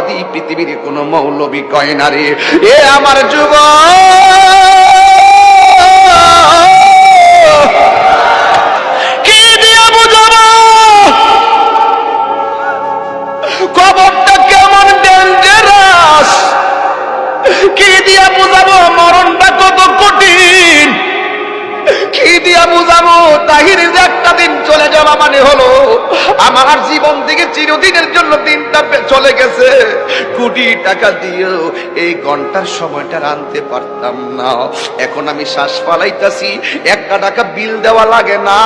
দিয়ে পৃথিবীর কোনো মৌলবি কয় না রে। এ আমার যুব। কি দিয়া মরণটা কঠিন? কি দিয়া একটা দিন চলে যাওয়া মানে হলো আমার জীবন থেকে চিরদিনের জন্য দিনটা চলে গেছে। কোটি টাকা দিয়েও এই ঘণ্টার সময়টা আনতে পারতাম না। এখন আমি শ্বাস পালাইতাছি একটা টাকা বিল দেওয়া লাগে না।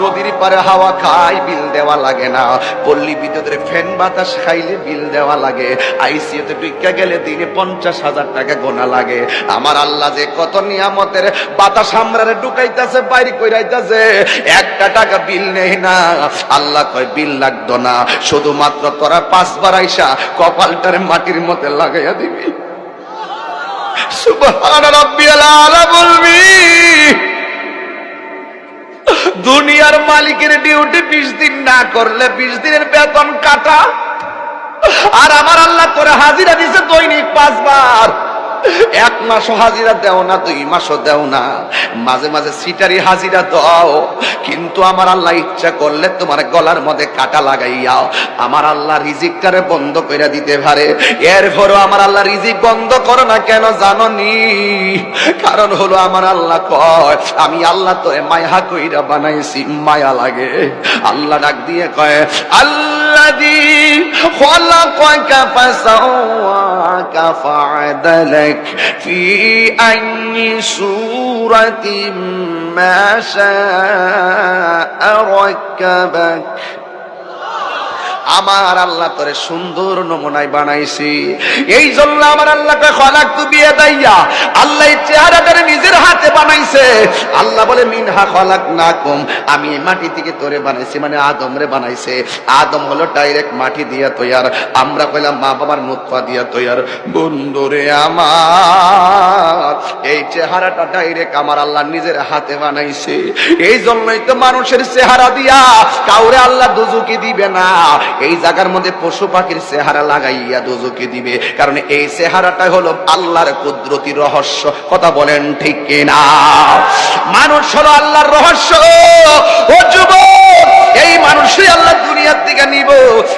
নদীর পারে হাওয়া খাই বিল দেওয়া লাগে না। পল্লী বিদ্যুতের ফ্যান বাতাস খাইলে বিল দেওয়া লাগে। আইসিইউতে টুইকা গেলে দিনে পঞ্চাশ হাজার টাকা গোনা লাগে। আমার আল্লাহ যে কত নিয়ামতের বাতাস আমরারে ঢুকাইতাছে, বাইরে কইরাইতাছে, একটা টাকা বিল নেই না। আল্লাহ কয়, বিল লাগতো না। শুধুমাত্র তোরা পাঁচবার আইসা কপালটারে মাটির মধ্যে লাগাইয়া দিবি। দুনিয়ার মালিকের ডিউটি বিশ দিন না করলে বিশ দিনের বেতন কাটা। আর আমার আল্লাহ করে হাজিরা দিছে দৈনিক পাঁচবার। এক মাসও হাজিরা দেও না, দুই মাসও দেও না। মাঝে মাঝে সিটারি হাজিরা দাও, কিন্তু আমার আল্লাহ ইচ্ছা করলে তোমার গলার মধ্যে কাটা লাগাইয়াও আমার আল্লাহ রিজিকটারে বন্ধ করে দিতে পারে। এরপরও আমার আল্লাহ রিজিক বন্ধ করো না কেন জানো নি কারণ হলো আমার আল্লাহ কয়, আমি আল্লাহ তো মায়া কইরা বানাইছি, মায়া লাগে। আল্লাহ ডাক দিয়ে কয় আল্লাহ দি হলা কয় কাপা খলাকাকা ফাসাওয়াকা ফাআদালাক فعدلك في أي سورة ما شاء ركبك. আমার আল্লাহ তোরে সুন্দর নমুনায় বানাইছি। এই জন্য আমার আল্লাহকে খলাক তু বিয়ে দাইয়া আল্লাহ এই চেহারাটারে নিজের হাতে বানাইছে। আল্লাহ বলে, মিনহা খলাক না কম আমি মাটি থেকে তোরে বানাইছি মানে আদম রে বানাইছে। আদম হলো ডাইরেক্ট মাটি দিয়া তৈয়ার। আমরা কইলাম, মা বাবার নুতফা দিয়া তৈয়ার। বন্ধুরে আমার, এই চেহারাটা ডাইরেক্ট আমার আল্লাহ নিজের হাতে বানাইছে। এই জন্যই তো মানুষের চেহারা দিয়া কাউরে আল্লাহ দুজুকি দিবে না। এই জায়গার মধ্যে পশু পাখির চেহারা লাগাইয়া দোজকে দিবে। কারণ এই চেহারাটা হলো আল্লাহর কুদরতি রহস্য। কথা বলেন ঠিক কিনা? মানুষ হলো আল্লাহর রহস্য। ও যুবক! এই মানুষই আল্লাহ দুনিয়ার দিকে নিব।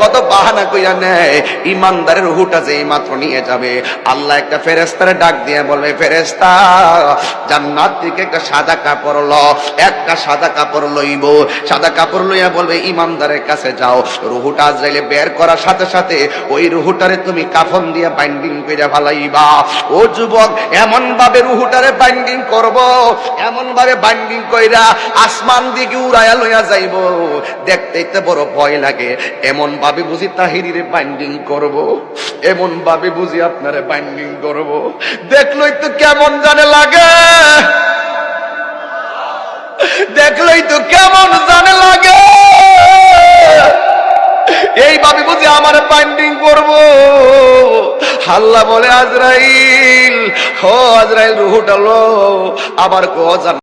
কত বাহানা কইরা নেয়। ইমানদারের হুটা যে মাত্র নিয়ে যাবে। আল্লাহ একটা ফেরেস্তারে ডাক দিয়ে বলবে ফেরেস্তা জান্নাত থেকে একটা সাদা কাপড় ল, একটা সাদা কাপড় লইব। সাদা কাপড় লইয়া বলবে, ইমানদারের কাছে যাও। রুহুটা আজরাইলে বের করার সাথে সাথে ওই রুহুটারে তুমি কাফন দিয়ে বাইন্ডিং করে ভালাইবা ও যুবক এমন ভাবে রুহুটারে বাইন্ডিং করব এমন ভাবে বাইন্ডিং কইরা আসমান দিকে উড়াইয়া লইয়া যাইব। দেখতে তো বড় ভয় লাগে। এমন ভাবে বুঝি তাহিরিরে বাইন্ডিং করব। এমন ভাবে বুঝি আপনারে বাইন্ডিং করব। দেখলই তো কেমন জানে লাগে। দেখলই তো কেমন জানে লাগে। এইভাবে বুঝি আমার বাইন্ডিং করব। আল্লাহ বলে, আজরাইল, হো আজরাইল, রুহুটা লো। আবার কো